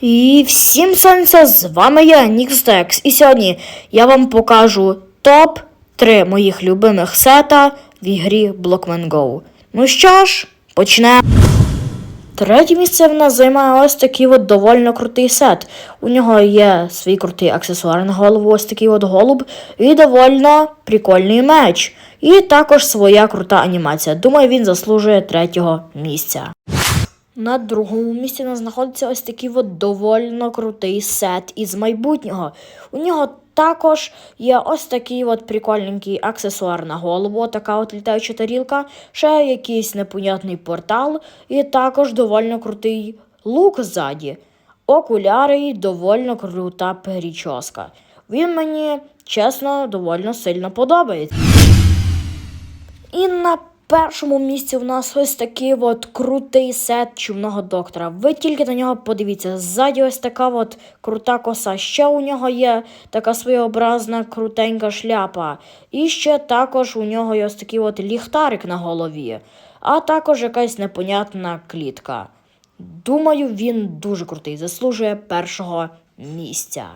І всім сонця, з вами я, Нікстекс, і сьогодні я вам покажу топ-3 моїх любимих сета в ігрі Blockman Go. Ну що ж, почнемо. Третє місце в нас займає ось такий от довольно крутий сет. У нього є свій крутий аксесуар на голову, ось такий от голуб, і довольно прикольний меч. І також своя крута анімація. Думаю, він заслужує третього місця. На другому місці у нас знаходиться ось такий от довольно крутий сет із майбутнього. У нього також є ось такий от прикольненький аксесуар на голову, така от літаюча тарілка, ще якийсь непонятний портал, і також довольно крутий лук ззаді. Окуляри і довольно крута перечоска. Він мені, чесно, довольно сильно подобається. І на першому місці в нас ось такий от крутий сет чумного доктора. Ви тільки на нього подивіться. Ззаді ось така от крута коса. Ще у нього є така своєобразна крутенька шляпа. І ще також у нього є ось такий от ліхтарик на голові, а також якась непонятна клітка. Думаю, він дуже крутий, заслужує першого місця.